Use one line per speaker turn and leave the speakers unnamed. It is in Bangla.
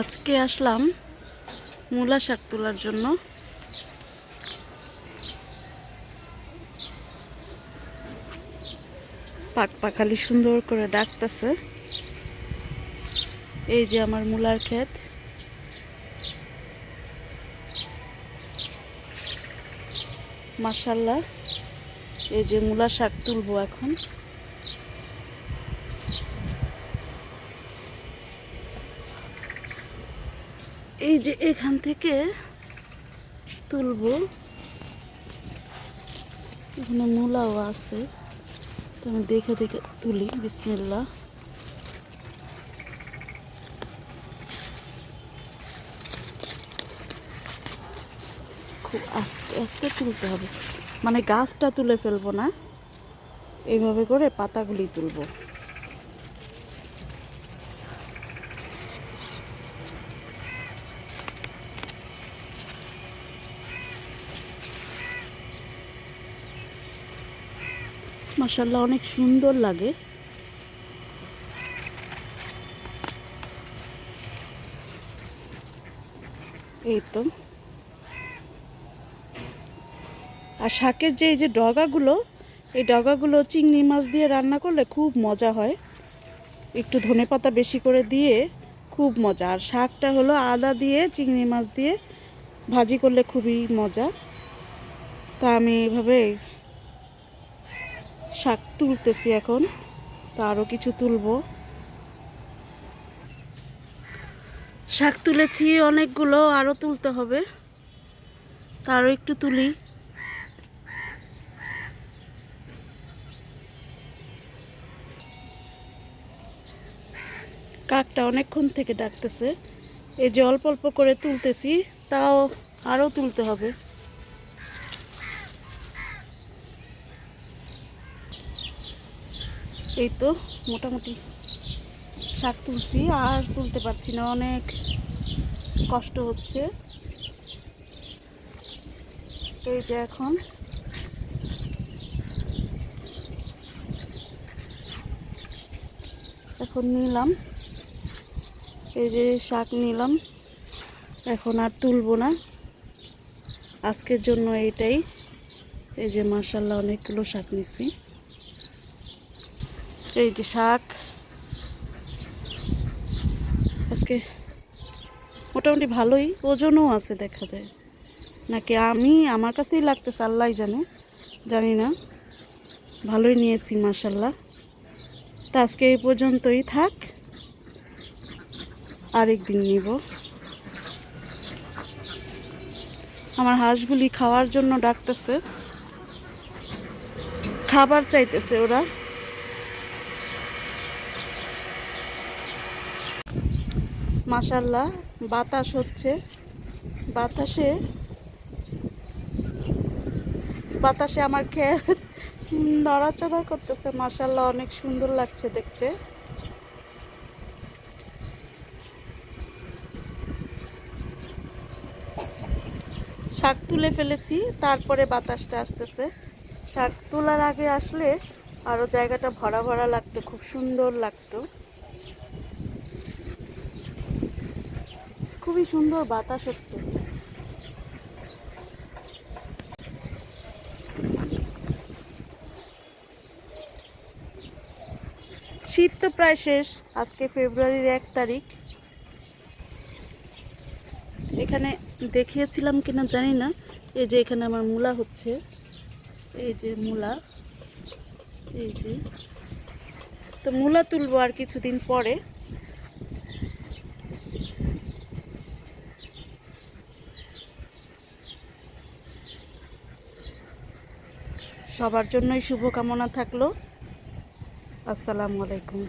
আজকে আসলাম মূলা শাক তোলার জন্য। পাক পাখালি সুন্দর করে ডাকতেছে। এই যে আমার মূলার ক্ষেত। মাসাল্লাহ এই যে মূলা শাক তুলবো এখন। এই যে এখান থেকে তুলবো। এখানে মূলাও আছে। তো আমি দেখে দেখে তুলি বিসমিল্লা খুব আস্তে আস্তে তুলতে হবে। মানে গাছটা তুলে ফেলব না। এইভাবে করে পাতাগুলি তুলবো। মাসাল্লাহ অনেক সুন্দর লাগে। এই তো। আর শাকের যে, এই যে ডগাগুলো, এই ডগাগুলো চিংড়ি মাছ দিয়ে রান্না করলে খুব মজা হয়। একটু ধনেপাতা বেশি করে দিয়ে খুব মজা। আর শাকটা হলো আদা দিয়ে, চিংড়ি মাছ দিয়ে ভাজি করলে খুবই মজা। তা আমি এইভাবে শাক তুলতেছি এখন, তো আরও কিছু তুলবো। শাক তুলেছি অনেকগুলো আরও তুলতে হবে। তা আরও একটু তুলি। কাকটা অনেকক্ষণ থেকে ডাকতেছে। এই যে অল্প অল্প করে তুলতেছি, তাও আরও তুলতে হবে। এই তো মোটামুটি শাক তুলছি, আর তুলতে পারছি না, অনেক কষ্ট হচ্ছে। এই যে এখন এখন নিলাম। এই যে শাক নিলাম, এখন আর তুলবো না। আজকের জন্য এইটাই। এই যে মার্শাল্লাহ অনেকগুলো শাক নিচ্ছি এই যে শাক। আজকে মোটামুটি ভালোই, ওজনও আছে দেখা যায়। নাকি আমি, আমার কাছেই লাগতেছে আল্লাহ জানে, জানি না। ভালোই নিয়েছি মাসাল্লাহ তা আজকে এই পর্যন্তই থাক। আরেকদিন নিব। আমার হাঁসগুলি খাওয়ার জন্য ডাকতেছে। খাবার চাইতেছে ওরা। মাসাল্লাহ বাতাস হচ্ছে। বাতাসে বাতাসে আমার খেয়ে নড়াচড়া করতেছে মাসাল্লাহ অনেক সুন্দর লাগছে দেখতে। শাক তুলে ফেলেছি, তারপরে বাতাসটা আসতেছে। শাক তোলার আগে আসলে আরও জায়গাটা ভরা ভরা লাগতো, খুব সুন্দর লাগতো। খুবই সুন্দর বাতাস হচ্ছে। শীত তো প্রায় শেষ, আজকে ফেব্রুয়ারির এক তারিখ। এখানে দেখিয়েছিলাম কিনা জানি না, এই যে এখানে আমার মূলা হচ্ছে, এই যে মূলা, এই যে। তো মূলা তুলবো আর কিছুদিন পরে। সবার জন্যই শুভকামনা থাকল। আসসালামু আলাইকুম।